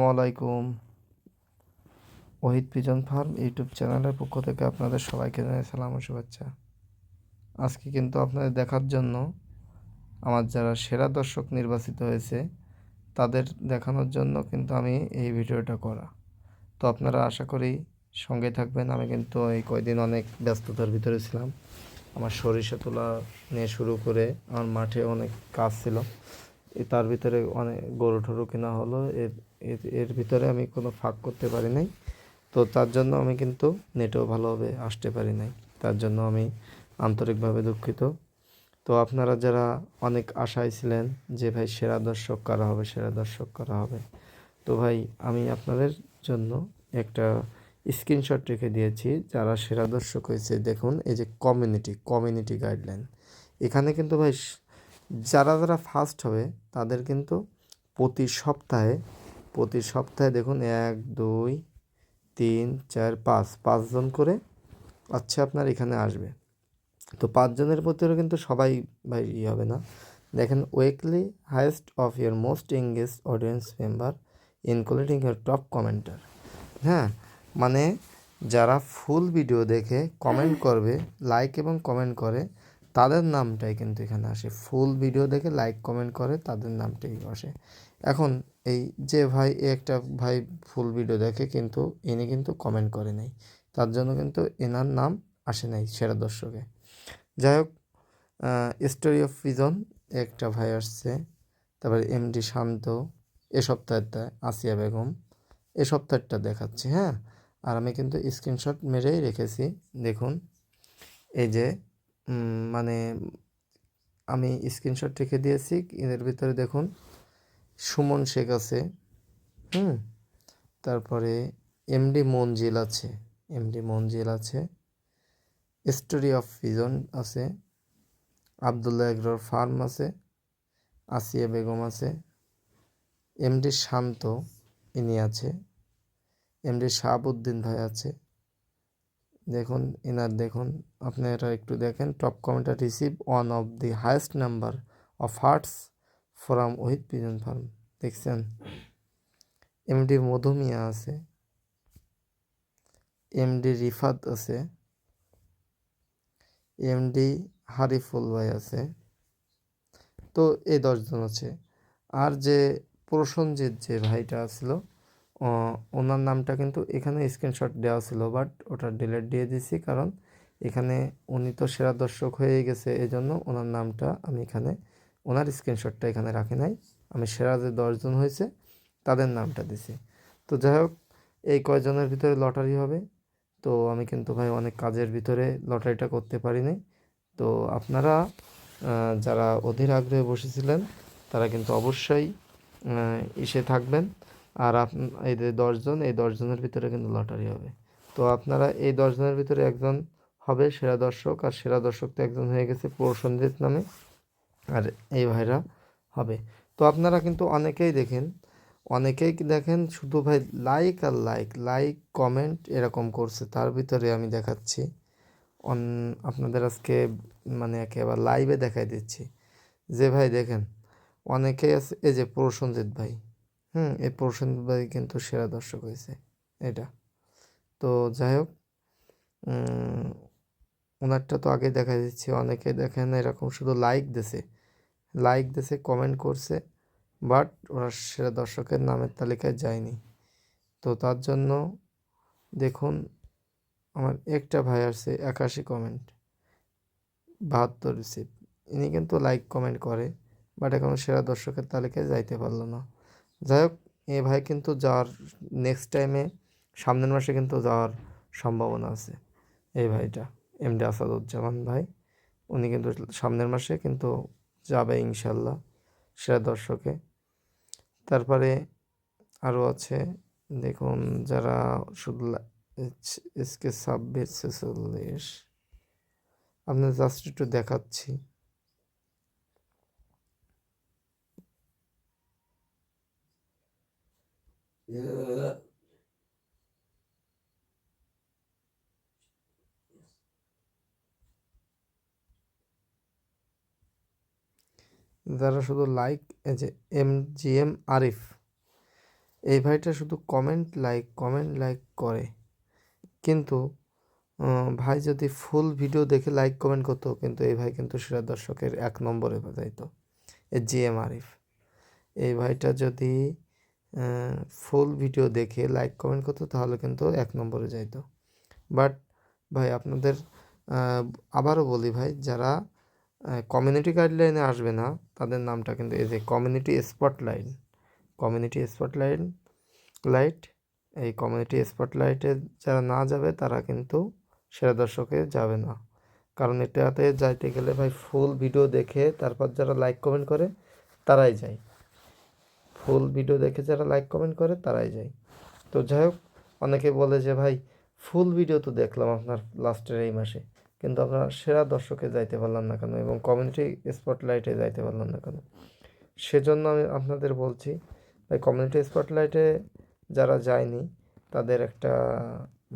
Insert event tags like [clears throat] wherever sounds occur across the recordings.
আসসালামাইকুম Ohid pigeon farm YouTube চ্যানেলের পক্ষ থেকে আপনাদের সবাইকে জানাই সালাম শুভেচ্ছা। আজকে কিন্তু আপনাদের দেখার জন্য আমার যারা সেরা দর্শক নির্বাচিত হয়েছে, তাদের দেখানোর জন্য কিন্তু আমি এই ভিডিওটা করা। তো আপনারা আশা করি সঙ্গে থাকবেন। আমি কিন্তু এই কয়দিন অনেক ব্যস্ততার ভিতরে ছিলাম। আমার সরিষা তোলা নিয়ে শুরু করে আমার মাঠে অনেক কাজ ছিল। তার ভিতরে অনেক গরু টরু কেনা হলো। এর এর এর ভিতরে আমি কোনো ফাঁক করতে পারি নাই। তো তার জন্য আমি কিন্তু নেটেও ভালোভাবে আসতে পারি নাই। তার জন্য আমি আন্তরিকভাবে দুঃখিত। তো আপনারা যারা অনেক আশায় ছিলেন যে ভাই সেরা দর্শক কারা হবে, সেরা দর্শক কারা হবে, তো ভাই আমি আপনাদের জন্য একটা স্ক্রিনশট রেখে দিয়েছি। যারা সেরা দর্শক হয়েছে, দেখুন এই যে কমিউনিটি কমিউনিটি গাইডলাইন এখানে কিন্তু ভাই, যারা যারা ফার্স্ট হবে, তাদের কিন্তু প্রতি সপ্তাহে প্রতি সপ্তাহে দেখুন, এক, দুই, তিন, চার, পাঁচ পাঁচজন করে আচ্ছা আপনার এখানে আসবে। তো পাঁচজনের প্রতিও কিন্তু সবাই ভাই ই হবে না। দেখেন weekly highest of year most engage audience member including year top commenter হ্যাঁ মানে যারা ফুল ভিডিও দেখে কমেন্ট করবে লাইক এবং কমেন্ট করে, তাদের নামটাই কিন্তু এখানে আসে। ফুল ভিডিও দেখে লাইক কমেন্ট করে, তাদের নামটাই আসে। এখন এই যে ভাই একটা ভাই ফুল ভিডিও দেখে কিন্তু ইনি কিন্তু কমেন্ট করে নাই। তার জন্য কিন্তু এনার নাম আসে নাই সেরা দর্শকে। যাই হোক স্টোরি অফ পিজন একটা ভাই আসছে, তারপরে এমডি শান্ত, এ সপ্তাহেরটা আসিয়া বেগম, এ সপ্তাহেরটা দেখাচ্ছি হ্যাঁ? আর আমি কিন্তু স্ক্রিনশট মেরেই রেখেছি, দেখুন। এই যে মানে আমি স্ক্রিনশট রেখে দিয়েছি এদের ভিতরে দেখুন সুমন শেখ আছে, হুম? তারপরে এমডি মঞ্জিল আছে এমডি মঞ্জিল আছে স্টোরি অফ ভিজন আছে, আবদুল্লাহ এগ্রোর ফার্ম আছে, আসিয়া বেগম আছে এমডি শান্ত, ইনি আছে এমডি শাহাবুদ্দিন ভাই আছে। দেখুন, এনার দেখুন, আপনারা একটু দেখেন top commenter receive one of the highest number of hearts from Ohid pigeon farm, দেখছেন? এমডি মধুমিয়া আছে। এমডি রিফাত আছে। এমডি হারিফুল ভাই আছে। তো এই দশজন আছে। আর যে প্রসঞ্জিৎ যে ভাইটা ছিল ওনার নামটা কিন্তু এখানে স্ক্রিনশট দেওয়া ছিল বাট ওটা ডিলিট দিয়ে দিছি কারণ এখানে উনি তো সেরা দর্শক হয়ে গেছে এই জন্য ওনার নামটা আমি এখানে ওনার স্ক্রিনশটটা এখানে রাখি নাই। আমি সেরা যে দশজন হয়েছে, তাদের নামটা দিছি। তো যাই হোক, এই কয়জনের ভিতরে লটারি হবে? তো আমি কিন্তু ভাই অনেক কাজের ভিতরে লটারিটা করতে পারিনি। তো আপনারা যারা অধীর আগ্রহে বসেছিলেন, তারা কিন্তু অবশ্যই এসে থাকবেন। আর আপ, এই যে দশজন, এই দশজনের ভিতরে কিন্তু লটারি হবে। তো আপনারা এই দশজনের ভিতরে একজন হবে সেরা দর্শক, আর সেরা দর্শক তো একজন হয়ে গেছে প্রসঞ্জিত নামে। আর এই ভাইরা হবে। তো আপনারা কিন্তু অনেকেই দেখেন অনেকেই দেখেন শুধু ভাই লাইক আর লাইক লাইক কমেন্ট এরকম করছে। তার ভিতরে আমি দেখাচ্ছি, অন আপনাদের আজকে মানে একেবারে লাইভে দেখাই দিচ্ছি। যে ভাই দেখেন, অনেকেই আছে, এই যে প্রসঞ্জিৎ ভাই, হুম, এই প্রসঞ্জিৎ ভাই কিন্তু সেরা দর্শক হয়েছে, এটা। তো যাই হোক ওনারটা তো আগে দেখা দিচ্ছি, অনেকে দেখেন এরকম শুধু লাইক দিছে। লাইক দিছে কমেন্ট করছে বাট ওরা সেরা দর্শকের নামের তালিকায় যায়নি। তো তার জন্য দেখুন, আমার একটা ভাই আসছে, একাশি কমেন্ট বাহাত্তর রিসিভ ইনি কিন্তু লাইক কমেন্ট করে বাট এখন সেরা দর্শকের তালিকায় যাইতে পারল না। যাই হোক, এ ভাই কিন্তু যাওয়ার নেক্সট টাইমে সামনের মাসে কিন্তু যাওয়ার সম্ভাবনা আছে, এই ভাইটা। এমডি আসাদুজ্জামান ভাই। উনি কিন্তু সামনের মাসে কিন্তু যাবে ইনশাল্লাহ সেরা দর্শকে। তারপরে আরও আছে, দেখুন যারা শুধু এসকে ছাব্বিশ, ছেচল্লিশ। আপনার জাস্ট একটু দেখাচ্ছি। যারা শুধু লাইক এই যে এম জি এম আরিফ এই ভাইটা শুধু কমেন্ট লাইক কমেন্ট লাইক করে। কিন্তু ভাই যদি ফুল ভিডিও দেখে লাইক কমেন্ট করতো, কিন্তু এই ভাই কিন্তু সেরা দর্শকের এক নম্বরে যাইতো এ জি এম আরিফ এই ভাইটা যদি ফুল ভিডিও দেখে লাইক কমেন্ট করতো, তাহলে কিন্তু এক নম্বরে যাইতো। বাট ভাই আপনাদের আবারও বলি ভাই, যারা কমিউনিটি গাইডলাইনে আসবে না, তাদের নামটা কিন্তু এই যে community spotlight community spotlight light এই কমিউনিটি স্পটলাইটে যারা না যাবে, তারা কিন্তু সেরা দর্শকে যাবে না। কারণ এটাতে যাইতে গেলে ভাই ফুল ভিডিও দেখে তারপর যারা লাইক কমেন্ট করে, তারাই যায়। ফুল ভিডিও দেখে যারা লাইক কমেন্ট করে, তারাই যায়। তো যাই হোক, অনেকে বলে যে ভাই ফুল ভিডিও তো দেখলাম আপনার লাস্টের এই মাসে। কিন্তু আমরা সেরা দর্শকে যাইতে পারলাম না কেন এবং কমিউনিটি স্পটলাইটে যাইতে পারলাম না কেন? সেজন্য আমি আপনাদের বলছি কমিউনিটি স্পটলাইটে যারা যায়নি, তাদের একটা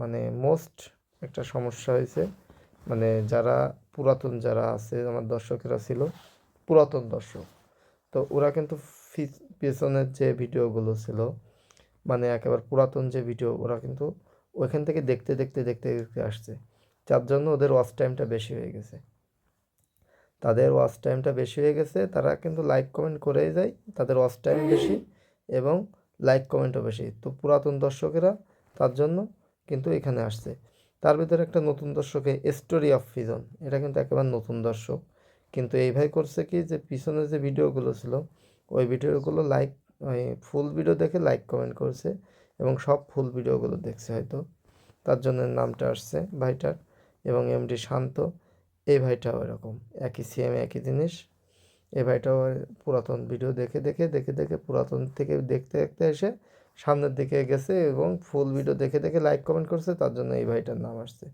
মানে মোস্ট একটা সমস্যা হয়েছে। মানে যারা পুরাতন যারা আছে, আমার দর্শকেরা ছিল, পুরাতন দর্শক। তো ওরা কিন্তু পেছনের যে ভিডিওগুলো ছিল মানে একেবারে পুরাতন যে ভিডিও, ওরা কিন্তু ওইখান থেকে দেখতে দেখতে দেখতে দেখতে আসছে। যার জন্য ওদের ওয়াচ টাইমটা বেশি হয়ে গেছে। তাদের ওয়াচ টাইমটা বেশি হয়ে গেছে, তারা কিন্তু লাইক কমেন্ট করেই যায়, তাদের ওয়াচ টাইম বেশি এবং লাইক কমেন্টও বেশি। তো পুরাতন দর্শকেরা তার জন্য কিন্তু এখানে আসছে। তার ভিতরে একটা নতুন দর্শকে স্টোরি অফ ফিজন এটা কিন্তু একেবারে নতুন দর্শক। কিন্তু এই ভাই করছে কি যে পিছনে যে ভিডিওগুলো ছিল, ওই ভিডিওগুলো লাইক ওই ফুল ভিডিও দেখে লাইক কমেন্ট করছে এবং সব ফুল ভিডিওগুলো দেখছে হয়তো। তার জন্য নামটা আসছে ভাইটার। এবং এমডি শান্ত, এই ভাইটাও এরকম, একই সিএম একই জিনিস। এই ভাইটাও পুরাতন ভিডিও দেখে দেখে দেখে দেখে, পুরাতন থেকে দেখতে দেখতে এসে সামনের দিকে গেছে এবং ফুল ভিডিও দেখে দেখে লাইক কমেন্ট করছে, তার জন্য এই ভাইটার নাম আসছে।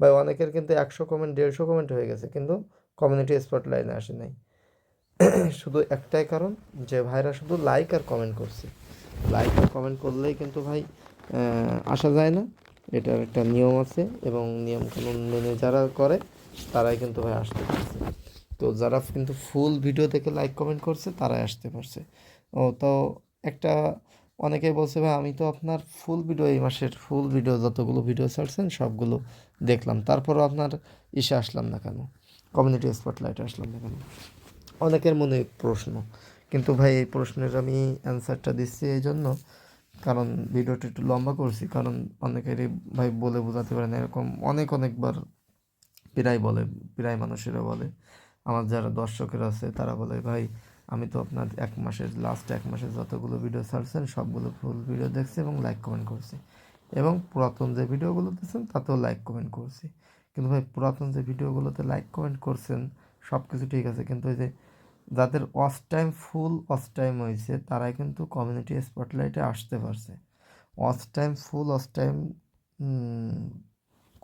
ভাই, অনেকের কিন্তু একশো কমেন্ট দেড়শো কমেন্ট হয়ে গেছে, কিন্তু কমিউনিটি স্পটলাইনে আসে নাই। [clears throat] শুধু একটাই কারণ যে ভাইরা শুধু লাইক আর কমেন্ট করছে। লাইক আর কমেন্ট করলেই কিন্তু ভাই আসা যায় না। এটার একটা নিয়ম আছে এবং নিয়ম কানুন মেনে যারা করে, তারাই কিন্তু ভাই আসতে পারছে। তো যারা কিন্তু ফুল ভিডিও দেখে লাইক কমেন্ট করছে, তারাই আসতে পারছে। ও, তো একটা অনেকে বলছে, ভাই, আমি তো আপনার ফুল ভিডিও এই মাসের ফুল ভিডিও যতগুলো ভিডিও ছাড়ছেন, সবগুলো দেখলাম। তারপরও আপনার ইসে আসলাম না কেন? কমিউনিটি স্পটলাইটে আসলাম না কেন? অনেকের মনে প্রশ্ন। কিন্তু ভাই, এই প্রশ্নের আমি অ্যান্সারটা দিচ্ছি এই জন্য কারণ ভিডিওটা একটু লম্বা করছি, কারণ অনেকেরই ভাই বলে বোঝাতে পারে না, এরকম অনেক অনেকবার প্রায় বলে, প্রায় মানুষেরা বলে। আমার যারা দর্শকেরা আছে, তারা বলে, ভাই, আমি তো আপনার এক মাসের লাস্ট এক মাসের যতগুলো ভিডিও ছাড়ছেন, সবগুলো ফুল ভিডিও দেখছি এবং লাইক কমেন্ট করছি। এবং পুরাতন যে ভিডিওগুলো দিচ্ছেন তাতেও লাইক কমেন্ট করছি। কিন্তু ভাই, পুরাতন যে ভিডিওগুলোতে লাইক কমেন্ট করছেন সব কিছু ঠিক আছে, কিন্তু ওই যে যাদের watch time full watch time হয়েছে তারাই কিন্তু কমিউনিটি স্পটলাইটে আসতে পারছে। Watch time full watch time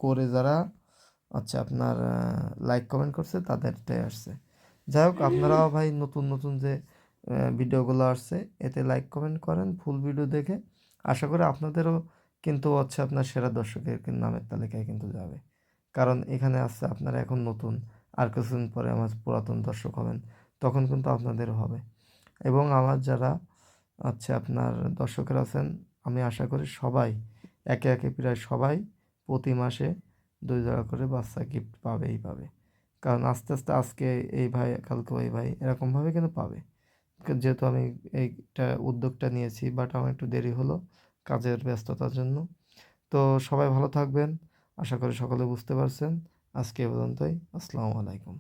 করে যারা আচ্ছা আপনার লাইক কমেন্ট করছে, তাদেরটাই আসছে। যাই হোক, আপনারাও ভাই নতুন নতুন যে ভিডিওগুলো আসছে, এতে লাইক কমেন্ট করেন ফুল ভিডিও দেখে। আশা করি আপনাদেরও কিন্তু হচ্ছে আপনার সেরা দর্শকের নামের তালিকায় কিন্তু যাবে। কারণ এখানে আসছে আপনারা এখন নতুন, আর কিছুদিন পরে আমার পুরাতন দর্শক হবেন। তখন কিন্তু আপনাদেরও হবে। এবং আমার যারা আচ্ছা আপনার দর্শকরা আছেন, আমি আশা করি সবাই, একে একে প্রায় সবাই প্রতি মাসে দুই জোড়া করে বাচ্চা গিফট পাবেই পাবে কারণ আস্তে আস্তে আজকে এই ভাই, কালকে ওই ভাই এরকমভাবে কিন্তু পাবে। যেহেতু আমি এইটা উদ্যোগটা নিয়েছি বাট আমার একটু দেরি হলো কাজের ব্যস্ততার জন্য। তো সবাই ভালো থাকবেন। আশা করি সকলে বুঝতে পারছেন। আজকে এ পর্যন্তই। আসসালামু আলাইকুম।